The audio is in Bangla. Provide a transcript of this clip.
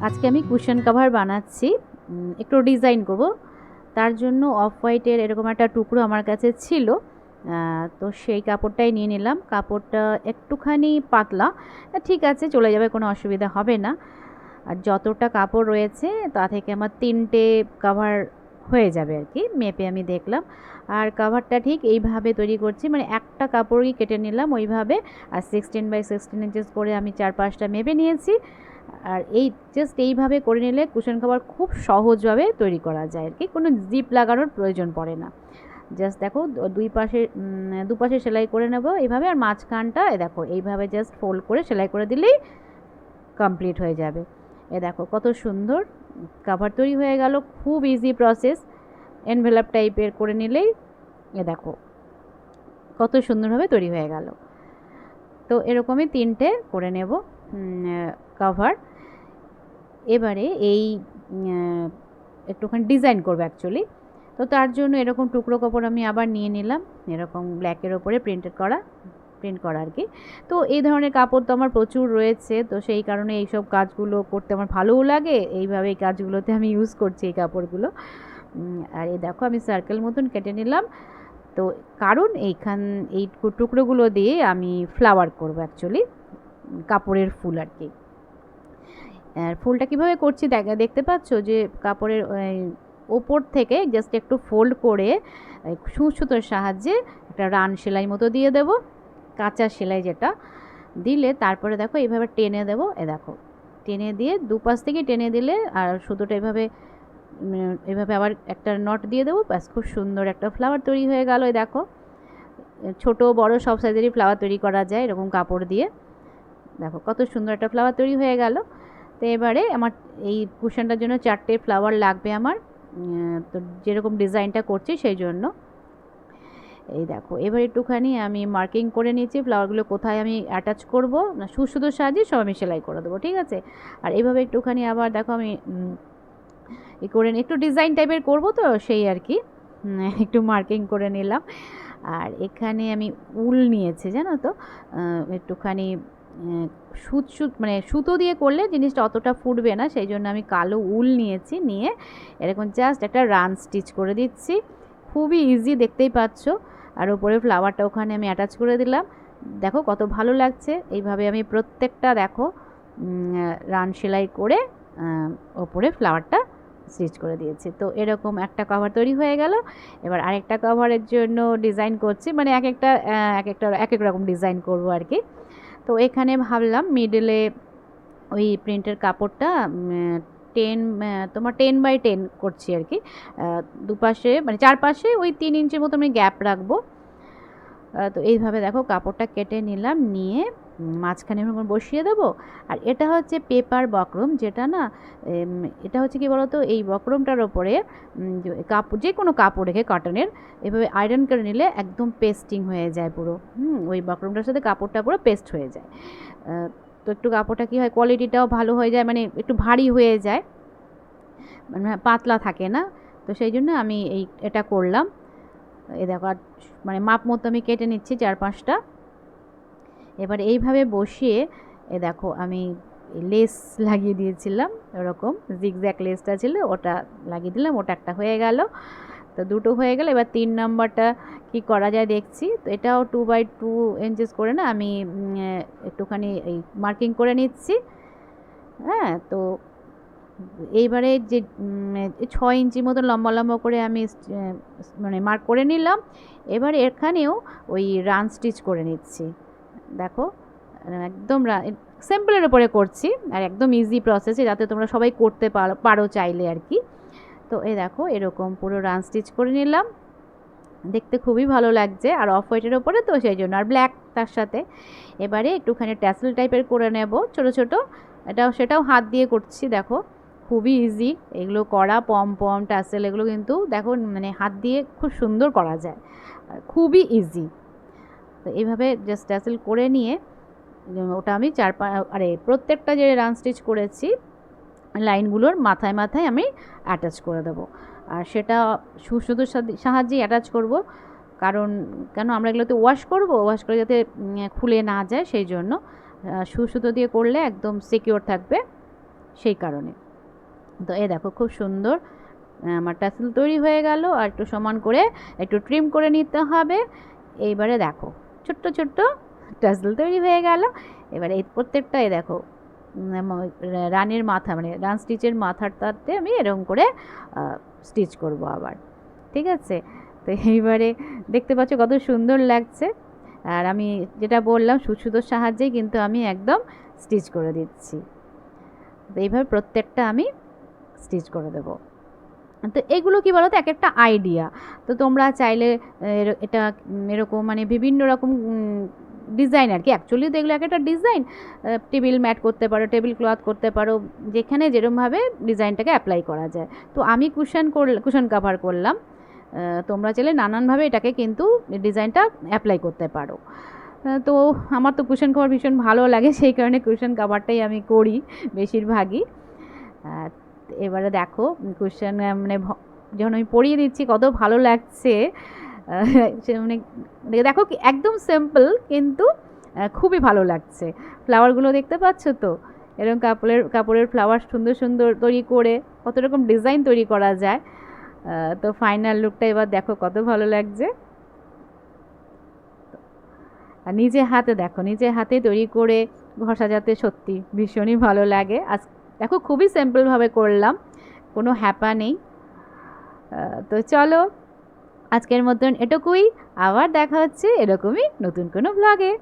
আজকে আমি কুশন কভার বানাচ্ছি। একটু ডিজাইন করব। তার জন্য অফ হোয়াইটের এরকম একটা টুকরো আমার কাছে ছিল। তো সেই কাপড়টাই নিয়ে নিলাম। কাপড়টা একটুখানি পাতলা। ঠিক আছে, চলে যাবে, কোনো অসুবিধা হবে না। আর যতটা কাপড় রয়েছে, তা থেকে আমার তিনটে কাভার হয়ে যাবে আর কি। মেপে আমি দেখলাম। আর কাভারটা ঠিক এইভাবে তৈরি করছি। মানে একটা কাপড়ই কেটে নিলাম ওইভাবে। আর সিক্সটিন বাই সিক্সটিন ইঞ্চেস করে আমি চার পাঁচটা মেপে নিয়েছি। আর এই জাস্ট এইভাবে করে নিলে কুশন কভার খুব সহজভাবে তৈরি করা যায়। আর কি কোনো জিপ লাগানোর প্রয়োজন পড়ে না। জাস্ট দেখো দুই পাশে দুপাশে সেলাই করে নেব এইভাবে আর মাঝখানটা দেখো, এইভাবে জাস্ট ফোল্ড করে সেলাই করে দিলেই কমপ্লিট হয়ে যাবে। এ দেখো, কত সুন্দর কাভার তৈরি হয়ে গেল, খুব ইজি প্রসেস এনভেলাপ টাইপের করে নিলেই, এ দেখো, কত সুন্দরভাবে তৈরি হয়ে গেল। তো এরকমই তিনটে করে নেব কভার এবারে এই একটুখানি ডিজাইন করব অ্যাকচুয়ালি তো তার জন্য এরকম টুকরো কাপড় আমি আবার নিয়ে নিলাম। এরকম ব্ল্যাকের ওপরে প্রিন্টেড করা প্রিন্ট করা আর কি। তো এই ধরনের কাপড় তো আমার প্রচুর রয়েছে। তো সেই কারণে এইসব কাজগুলো করতে আমার ভালোও লাগে। এইভাবে এই কাজগুলোতে আমি ইউজ করছি এই কাপড়গুলো। আর এই দেখো আমি সার্কেল মতন কেটে নিলাম। তো কারণ এইখান, এই টুকরোগুলো দিয়ে আমি ফ্লাওয়ার করব অ্যাকচুয়ালি কাপড়ের ফুল আর কি। আর ফুলটা কীভাবে করছি দেখা, দেখতে পাচ্ছ যে কাপড়ের ওপর থেকে জাস্ট একটু ফোল্ড করে এই সুঁচ সুতোর সাহায্যে একটা রান সেলাই মতো দিয়ে দেব, কাঁচা সেলাই যেটা। দিলে তারপরে দেখো এইভাবে টেনে দেবো, এ দেখো, টেনে দিয়ে দুপাশ থেকে টেনে দিলে আর সুতোটা এভাবে এভাবে আবার একটা নট দিয়ে দেবো, ব্যাস খুব সুন্দর একটা ফ্লাওয়ার তৈরি হয়ে গেল দেখো। ছোট বড় সব সাইজেরই ফ্লাওয়ার তৈরি করা যায় এরকম কাপড় দিয়ে। দেখো কত সুন্দর একটা ফ্লাওয়ার তৈরি হয়ে গেল। তো এবারে আমার এই কুশনটার জন্য চারটে ফ্লাওয়ার লাগবে আমার তো যেরকম ডিজাইনটা করছি সেই জন্য। এই দেখো, এবার একটুখানি আমি মার্কিং করে নিয়েছি, ফ্লাওয়ারগুলো কোথায় আমি অ্যাটাচ করব, না সুসুদোর সাহায্যে সব আমি সেলাই করে দেবো, ঠিক আছে? আর এভাবে একটুখানি আবার দেখো আমি ই করে একটু ডিজাইন টাইপের করব তো সেই আর কি একটু মার্কিং করে নিলাম। আর এখানে আমি উল নিয়েছি, জানো তো? একটুখানি সুত সুত মানে সুতো দিয়ে করলে জিনিসটা অতটা ফুটবে না, সেই জন্য আমি কালো উল নিয়েছি, নিয়ে এরকম জাস্ট একটা রান স্টিচ করে দিচ্ছি। খুবই ইজি দেখতেই পাচ্ছ। আর ওপরে ফ্লাওয়ারটা ওখানে আমি অ্যাটাচ করে দিলাম। দেখো কত ভালো লাগছে। এইভাবে আমি প্রত্যেকটা, দেখো রান সেলাই করে ওপরে ফ্লাওয়ারটা স্টিচ করে দিয়েছি। তো এরকম একটা কভার তৈরি হয়ে গেল। এবার আরেকটা কভারের জন্য ডিজাইন করছি। মানে এক একটা এক একটা, এক এক রকম ডিজাইন করব আর কি। তো এখানে ভাবলাম মিডলে ওই প্রিন্টের কাপড়টা টেন তোমার টেন বাই টেন করছি আর কি। দুপাশে মানে চারপাশে ওই তিন ইঞ্চের মতো আমি গ্যাপ রাখব। তো এইভাবে দেখো কাপড়টা কেটে নিলাম, নিয়ে মাঝখানে বসিয়ে দেবো। আর এটা হচ্ছে পেপার বক্রম, যেটা না এটা হচ্ছে কি বলতো, এই বক্রমটার ওপরে কাপড় যে কোনো কাপড় রেখে কটনের এভাবে আয়রন করে নিলে একদম পেস্টিং হয়ে যায় পুরো। হুম, ওই বক্রমটার সাথে কাপড়টা পুরো পেস্ট হয়ে যায়। তো একটু কাপড়টা কী হয় কোয়ালিটিটাও ভালো হয়ে যায় মানে একটু ভারী হয়ে যায়। মানে পাতলা থাকে না, তো সেই জন্য আমি এই, এটা করলাম। এ দেখো মানে মাপ মতো আমি কেটে নিচ্ছি চার পাঁচটা। এবার এইভাবে বসিয়ে, এ দেখো আমি লেস লাগিয়ে দিয়েছিলাম, ওরকম জিগজ্যাক লেসটা ছিল, ওটা লাগিয়ে দিলাম, ওটা একটা হয়ে গেল। তো দুটো হয়ে গেল, এবার তিন নম্বরটা কি করা যায় দেখছি। তো এটাও টু বাই টু ইঞ্চেস করে না, আমি একটুখানি এই মার্কিং করে নিচ্ছি। হ্যাঁ তো এইবারে যে ছয় ইঞ্চি মতো লম্বা লম্বা করে আমি মানে মার্ক করে নিলাম। এবার এখানেও ওই রান স্টিচ করে নিচ্ছি। দেখো, একদম সিম্পলের উপরে করছি, আর একদম ইজি প্রসেসে যাতে তোমরা সবাই করতে পারো পারো চাইলে আর কি। তো এই দেখো, এরকম পুরো রান স্টিচ করে নিলাম। দেখতে খুবই ভালো লাগছে, আর অফ হোয়াইটের ওপরে তো সেই জন্য, আর ব্ল্যাক তার সাথে। এবারে একটুখানি ট্যাসেল টাইপের করে নেব, ছোট ছোট। এটাও, সেটাও হাত দিয়ে করছি, দেখো। খুবই ইজি এগুলো করা, পম পম ট্যাসেল এগুলো কিন্তু দেখো মানে হাত দিয়ে খুব সুন্দর করা যায়। খুবই ইজি তো এইভাবে জাস্ট ট্যাসেল করে নিয়ে ওটা আমি চার আরে প্রত্যেকটা যে রান স্টিচ করেছি, লাইনগুলোর মাথায় মাথায় আমি অ্যাটাচ করে দেবো। আর সেটা সুসুতোর সাহায্যেই অ্যাটাচ করব, কারণ কেন আমরা এগুলোতে ওয়াশ করব? ওয়াশ করে যাতে খুলে না যায় সেই জন্য সুসুতো দিয়ে করলে একদম সিকিওর থাকবে সেই কারণে। তো এ দেখো খুব সুন্দর আমার টাসেল তৈরি হয়ে গেল, আর একটু সমান করে একটু ট্রিম করে নিতে হবে। এইবারে দেখো। ছোট্ট ছোট্ট টাসেল তৈরি হয়ে গেল। এবারে এই প্রত্যেকটা, এই দেখো রানের মাথা মানে রান স্টিচের মাথাটাতে আমি এরকম করে স্টিচ করব আবার। ঠিক আছে? তো এইবারে দেখতে পাচ্ছ কত সুন্দর লাগছে। আর আমি যেটা বললাম, সুসুদোর সাহায্যেই কিন্তু আমি একদম স্টিচ করে দিচ্ছি। তো এইভাবে প্রত্যেকটা আমি স্টিচ করে দেবো। তো এগুলো কি বলো তো এক একটা আইডিয়া তো তোমরা চাইলে এটা এরকম মানে বিভিন্ন রকম ডিজাইন আর কি। অ্যাকচুয়ালি তো এগুলো এক একটা ডিজাইন টেবিল ম্যাট করতে পারো টেবিল ক্লথ করতে পারো, যেখানে যেরমভাবে ডিজাইনটাকে অ্যাপ্লাই করা যায়। তো আমি কুশন কর কুশন কাভার করলাম। তোমরা চাইলে নানানভাবে এটাকে কিন্তু ডিজাইনটা অ্যাপ্লাই করতে পারো। তো আমার তো কুশন কাভার ভীষণ ভালো লাগে, সেই কারণে কুশন কাভারটাই আমি করি বেশিরভাগই। এবারে দেখো কুশন মানে যখন আমি পরিয়ে দিচ্ছি, কত ভালো লাগছে। মানে দেখো একদম সিম্পল কিন্তু খুবই ভালো লাগছে। ফ্লাওয়ারগুলো দেখতে পাচ্ছ তো? এরকম কাপড়ের কাপড়ের ফ্লাওয়ার সুন্দর সুন্দর তৈরি করে, কত রকম ডিজাইন তৈরি করা যায়। তো ফাইনাল লুকটা এবার দেখো কত ভালো লাগছে। আর নিজে হাতে দেখো, নিজে হাতে তৈরি করে ঘর সাজাতে সত্যি ভীষণই ভালো লাগে। আজ দেখো, খুবই সিম্পলভাবে করলাম, কোনো হ্যাপা নেই। তো চলো, আজকের মতন এটুকুই, আবার দেখা হচ্ছে এরকমই নতুন কোনো ব্লগে